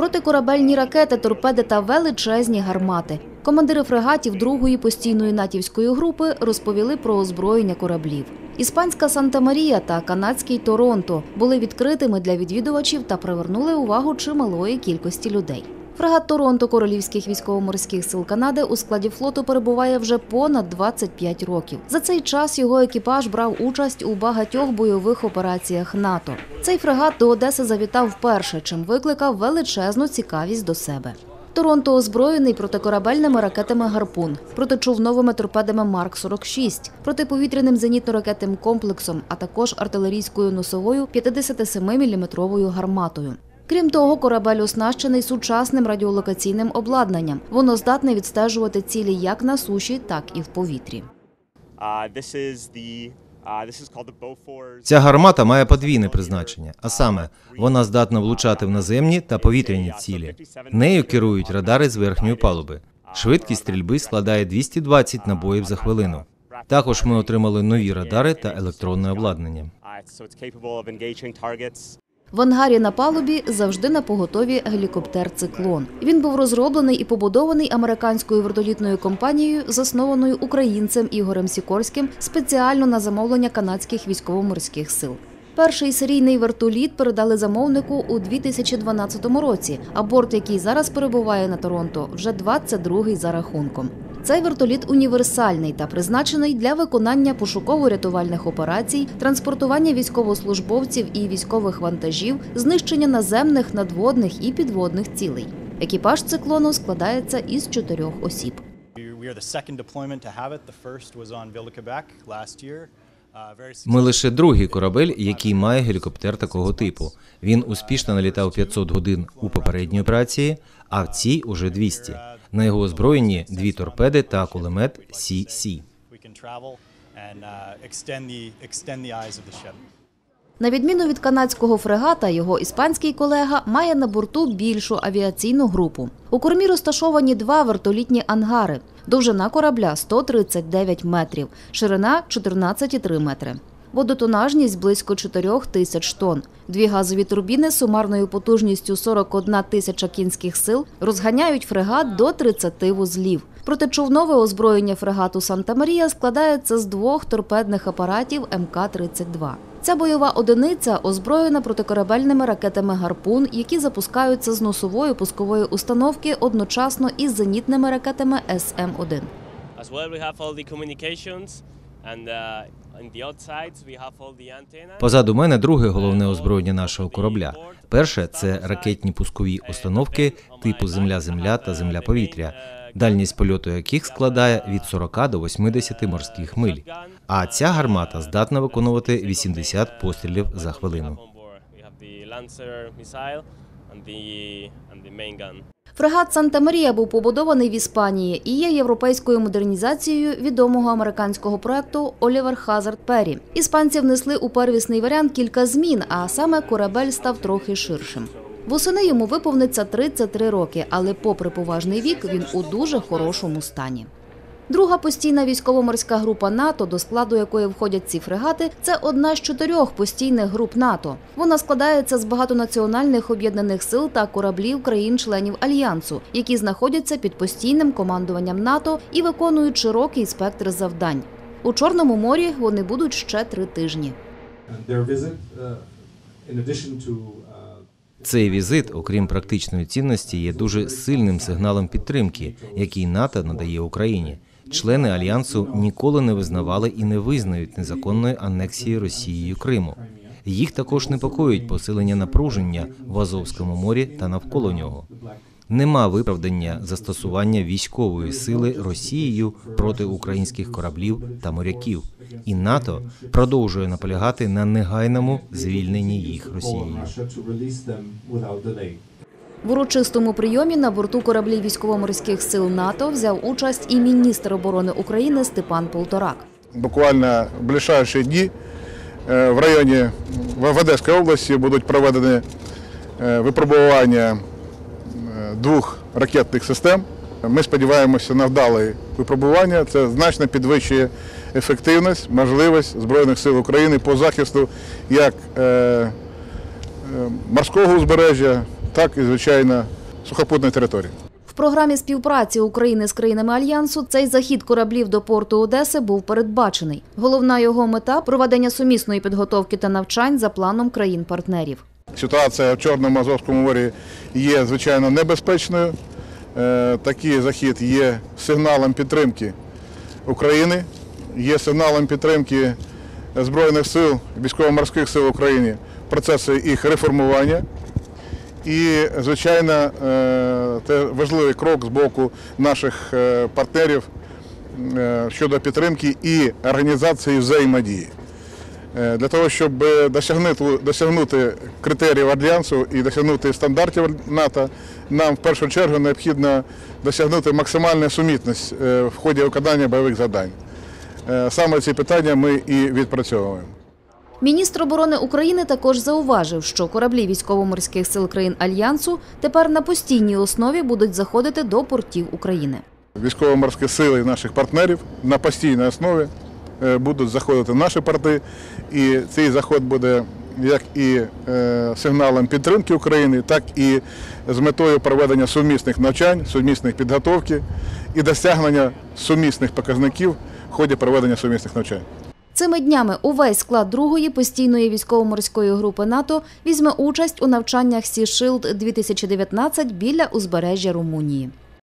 Протикорабельні ракети, торпеди та величезні гармати. Командири фрегатів другої постійної натівської групи розповіли про озброєння кораблів. Іспанська Санта-Марія та канадський Торонто були відкритими для відвідувачів та привернули увагу чималої кількості людей. Фрегат Торонто Королівських військово-морських сил Канади у складі флоту перебуває вже понад 25 років. За цей час його екіпаж брав участь у багатьох бойових операціях НАТО. Цей фрегат до Одеси завітав вперше, чим викликав величезну цікавість до себе. Торонто озброєний протикорабельними ракетами Гарпун, протичовновими торпедами Марк 46 протиповітряним зенітно-ракетним комплексом, а також артилерійською носовою 57-мм гарматою. Крім того, корабель оснащений сучасним радіолокаційним обладнанням. Воно здатне відстежувати цілі як на суші, так і в повітрі. Ця гармата має подвійне призначення, а саме вона здатна влучати в наземні та повітряні цілі. Нею керують радари з верхньої палуби. Швидкість стрільби складає 220 набоїв за хвилину. Також ми отримали нові радари та електронне обладнання. В ангарі на палубі завжди на поготові гелікоптер Циклон. Він був розроблений і побудований американською вертолітною компанією, заснованою українцем Ігорем Сікорським, спеціально на замовлення канадських військово-морських сил. Перший серійний вертоліт передали замовнику у 2012 році, а борт, який зараз перебуває на Торонто, вже 22-й за рахунком. Цей вертоліт універсальний та призначений для виконання пошуково-рятувальних операцій, транспортування військовослужбовців і військових вантажів, знищення наземних, надводних і підводних цілей. Екіпаж циклону складається із чотирьох осіб. Uh, Ми лише другий корабель, який має гелікоптер такого типу. Він успішно налітав 500 годин у попередній операції, а в цій уже 200. На його озброєнні дві торпеди та кулемет and uh. На відміну від канадського фрегата, його іспанський колега має на борту більшу авіаційну групу. У кормі розташовані два вертолітні ангари. Довжина корабля 139 метрів, ширина 14,3 метри. Водотонажність близько 4 тисяч тонн. Дві газові турбіни сумарною потужністю 41 тисяча кінських сил розганяють фрегат до 30 вузлів. Протичовнове озброєння фрегату Санта-Марія складається з двох торпедних апаратів МК-32. Ця бойова одиниця озброєна протикорабельними ракетами Гарпун, які запускаються з носової пускової установки одночасно із зенітними ракетами СМ-1. As well, we Позаду мене друге головне озброєння нашого корабля. Перше це ракетні пускові установки типу Земля-Земля та Земля-Повітря, дальність польоту яких складає від 40 до 80 морських миль. А ця гармата здатна виконувати 80 пострілів за хвилину. Фрегат Санта-Марія був побудований в Іспанії і є європейською модернізацією відомого американського проекту Олівер Хазард Перрі. Іспанці внесли у первісний варіант кілька змін, а саме корабель став трохи ширшим. Восени йому виповниться 33 роки, але, попри поважний вік, він у дуже хорошому стані. Друга постійна військово-морська група НАТО, до складу якої входять ці фрегати, це одна з чотирьох постійних груп НАТО. Вона складається з багатонаціональних об'єднаних сил та кораблів країн-членів альянсу, які знаходяться під постійним командуванням НАТО і виконують широкий спектр завдань. У Чорному морі вони будуть ще три тижні. Uh, uh, Цей візит, окрім практичної цінності, є дуже сильним сигналом підтримки, який НАТО надає Україні. Члени альянсу ніколи не визнавали і не визнають незаконної анексії Росією Криму. Їх також непокоїть посилення напруження в Азовському морі та навколо нього. Нема виправдання застосування військової сили Росією проти українських кораблів та моряків, і НАТО продовжує наполягати на негайному звільненні їх Росією. В урочистому прийомі на борту кораблів військово-морських сил НАТО взяв участь і міністр оборони України Степан Полторак. Буквально в ближайші дні е, в районі в Одеській області будуть проведені е, випробування е, двох ракетних систем. Ми сподіваємося на вдале випробування. Це значно підвищує ефективність, можливість Збройних сил України по захисту як морського узбережжя, так і звичайно сухопутної території. В програмі співпраці України з країнами альянсу цей захід кораблів до порту Одеси був передбачений. Головна його мета проведення сумісної підготовки та навчань за планом країн-партнерів. Ситуація в Чорному Азовському морі є звичайно небезпечною. Е, Такий захід є сигналом підтримки України, є сигналом підтримки Збройних сил, військово-морських сил України, процесу їх реформування. І, звичайно, е, це важливий крок з боку наших е, партнерів е, щодо підтримки і організації взаємодії. Для того, щоб досягнути, досягнути критеріїв альянсу і досягнути стандартів НАТО, нам в першу чергу необхідно досягнути максимальну сумітність в ході виконання бойових завдань. Саме ці питання ми і відпрацьовуємо. Міністр оборони України також зауважив, що кораблі військово-морських сил країн альянсу тепер на постійній основі будуть заходити до портів України. Військово-морські сили наших партнерів на постійній основі е, будуть заходити наші порти, і цей заход буде як і е, сигналом підтримки України, так і з метою проведення сумісних навчань, сумісних підготовки і досягнення сумісних показників в ході проведення сумісних навчань. Цими днями увесь склад другої постійної військово-морської групи НАТО візьме участь у навчаннях Сі Шилд 2019 біля узбережжя Румунії.